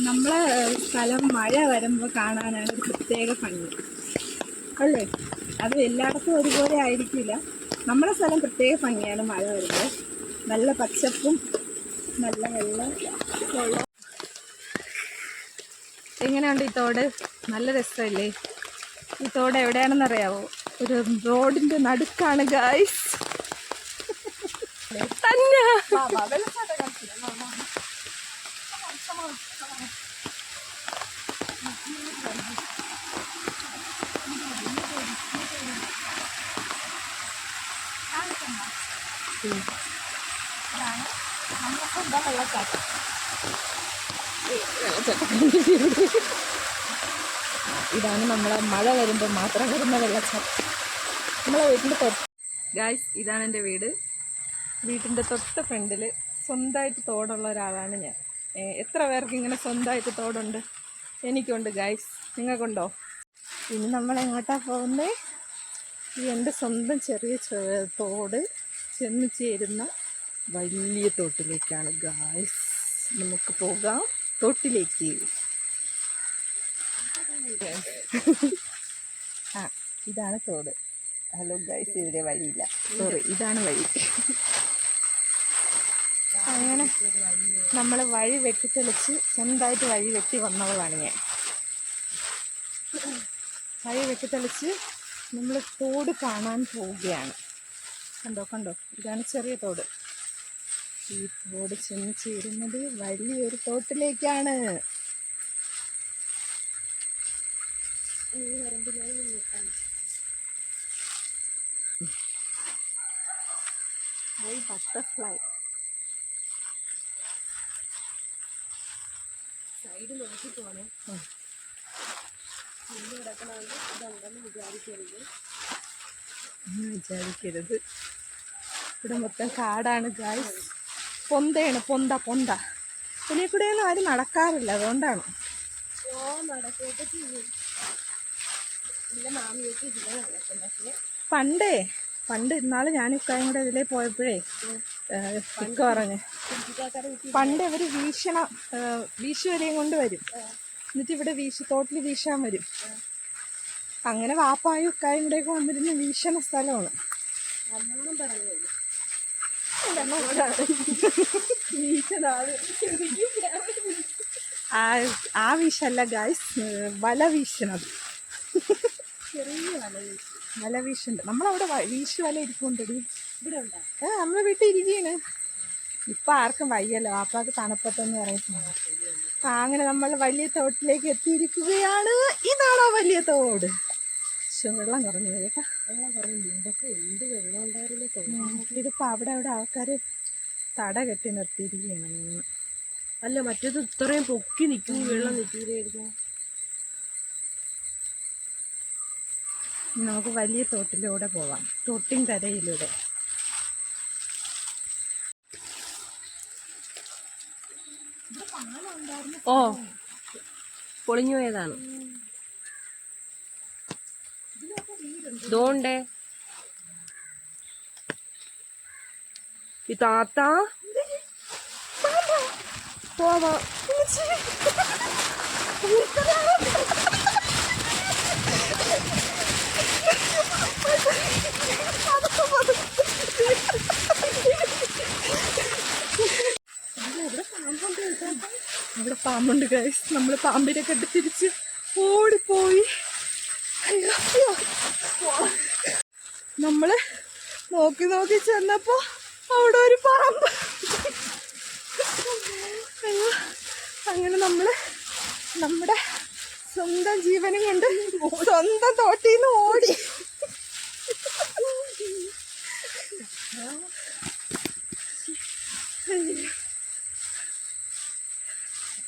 നമ്മളെ സ്ഥലം മഴ വരുമ്പോൾ കാണാനാണ് ഒരു പ്രത്യേക ഭംഗി. അല്ലേ? അത് എല്ലായിടത്തും ഒരുപോലെ ആയിരിക്കില്ല. നമ്മുടെ സ്ഥലം പ്രത്യേക ഭംഗിയാണ് മഴ വരുമ്പോൾ നല്ല പച്ചപ്പും നല്ല വെള്ളം. വെള്ളം എങ്ങനെയുണ്ട് ഈ തോട്? നല്ല രസമല്ലേ? ഈ തോട് എവിടെയാണെന്ന് അറിയാവോ ഒരു റോഡിന്റെ നടുക്കാണ് ഗായ്സ് തന്നെ. ഇതാണ് നമ്മളെ മഴ വരുമ്പോൾ മാത്രം വരുന്ന വെള്ളച്ചാട്ടം. നമ്മളെ വീട്ടിന്റെ തൊട്ട് ഗായ്സ് ഇതാണ് എന്റെ വീട്. വീട്ടിന്റെ തൊട്ട് ഫ്രണ്ടിൽ സ്വന്തമായിട്ട് തോടുള്ള ഒരാളാണ് ഞാൻ. എത്ര പേർക്ക് ഇങ്ങനെ സ്വന്തമായിട്ട് തോടുണ്ട്? എനിക്കുണ്ട് ഗായ്സ് നിങ്ങൾക്കുണ്ടോ? ഇനി നമ്മൾ എങ്ങോട്ടാ പോകുന്നത് ഈ എന്റെ സ്വന്തം ചെറിയ തോട്. ചെന്ന് ചേരുന്ന വലിയ തോട്ടിലേക്കാണ് ഗായ്സ് നമുക്ക് പോകാം. തോട്ടിലേക്ക്. ആ ഇതാണ് തോട്. ഹലോ ഗൈസ് ഇവിടെ വഴിയില്ല. സോറി ഇതാണ് വഴി. അങ്ങനെ നമ്മൾ വഴി വെട്ടിത്തെളിച്ച് സ്വന്തമായിട്ട് വഴി വെട്ടി വന്നവളാണ് ഞാൻ. വഴി വെട്ടിത്തെളിച്ച് നമ്മൾ തോട് കാണാൻ പോവുകയാണ്. കണ്ടോ കണ്ടോ? ഇതാണ് ചെറിയ തോട്. ഈ തോട് ചെന്ന് ചേരുന്നത് വലിയൊരു തോട്ടിലേക്കാണ്. ബട്ടർഫ്ലൈ സൈഡ് നോക്കി പോണേ. കിടക്കണമെങ്കിൽ ഇതുണ്ടെന്ന് വിചാരിക്കരുത്. വിചാരിക്കരുത്. ഇവിടെ മൊത്തം കാടാണ് ഗായ്സ് പൊന്തയാണ് പൊന്ത പൊന്ത. ഇതിലെ കൂടെയൊന്നും ആരും നടക്കാറില്ല അതുകൊണ്ടാണ്. പണ്ടേ പണ്ട് ഇന്നാൾ ഞാൻ ഇക്കായും കൂടെ ഇതിലേ പോയപ്പോഴേ ഇക്ക പറഞ്ഞു പണ്ട് അവർ വീശണ വീശു വരെയും കൊണ്ട് വരും. എന്നിട്ട് ഇവിടെ വീശി തോട്ടിൽ വീശാൻ വരും. അങ്ങനെ വാപ്പായും ഇക്കായും കൂടെയൊക്കെ വന്നിരുന്ന വീശണ സ്ഥലമാണ്. പറഞ്ഞു ആ വീശല്ല ഗായ്സ് വല വീശണത് ചെറിയ വല വീശി. വല വീശുണ്ട്. നമ്മളവിടെ വീശു വല ഇരിക്കുന്നുണ്ടടി ഇവിടെ ഉണ്ടാ ഏ നമ്മളെ വീട്ടിൽ ഇരിക്കുകയാണ് ഇപ്പം ആർക്കും വയ്യല്ലോ. ആപ്പാക്ക് തണുപ്പത്തെന്ന് പറയുന്നത്. അങ്ങനെ നമ്മൾ വലിയ തോട്ടിലേക്ക് എത്തിയിരിക്കുകയാണ്. ഇതാണോ വലിയ തോട്? ശ്ശോ, വെള്ളം കുറഞ്ഞു പോയി കേട്ടാ. വെള്ളം കുറയും മുമ്പൊക്കെ എന്ത് വെള്ളം ഉണ്ടായിരുന്നേ തോന്നുന്നു ഉം. ഇതിപ്പോ അവിടെ അവിടെ ആൾക്കാർ തട കെട്ടി നിർത്തിയിരിക്കുകയാണ്. അല്ല മറ്റേത് ഇത്രയും പൊക്കി നിൽക്കും വെള്ളം നിൽക്കില്ലായിരുന്നു ഇനി നമുക്ക് വലിയ തോട്ടിലൂടെ പോവാം. തോട്ടിൻ കരയിലൂടെ. ഓ. പൊളിഞ്ഞു പോയതാണ്. ദോണ്ടേ ഈ താത്ത പോവാ. അവിടെ പാമ്പുണ്ട് ഗൈസ് നമ്മൾ പാമ്പിനെ കണ്ട് തിരിച്ച് ഓടിപ്പോയി. അയ്യോ, നമ്മൾ നോക്കി നോക്കി ചെന്നപ്പോ അവിടെ ഒരു അയ്യോ അങ്ങനെ നമ്മൾ നമ്മുടെ സ്വന്തം ജീവനും കൊണ്ട് സ്വന്തം തോട്ടിൽ നിന്ന് ഓടി.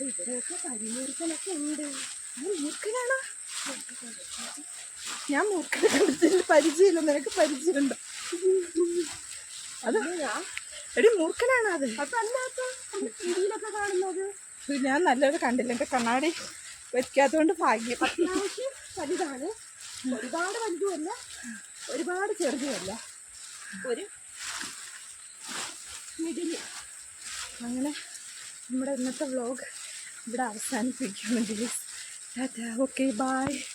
ഇവിടെയൊക്കെ പരിമൂർക്കനൊക്കെ ഉണ്ട്. മൂർഖനാണോ ഞാൻ കണ്ടിട്ട് പരിചയമില്ല. നിനക്ക് പരിചയമുണ്ടോ. അത് എടി മൂർഖനാണ് അത് അതല്ലാത്ത ടിവിയിലൊക്കെ കാണുന്നത് ഞാൻ നല്ലത് കണ്ടില്ല. എന്റെ കണ്ണാടി വെക്കാത്തതുകൊണ്ട് ഭാഗ്യം. അത്യാവശ്യം വലുതാണ്. ഒരുപാട് വലുതുമല്ല. ഒരുപാട് ചെറുതുമല്ല. ഒരു മിഡിൽ. അങ്ങനെ നമ്മുടെ ഇന്നത്തെ വ്ലോഗ് ഇവിടെ അവസാനിപ്പിക്കുകയാണ് ഗൈസ് ഓക്കെ ബായ്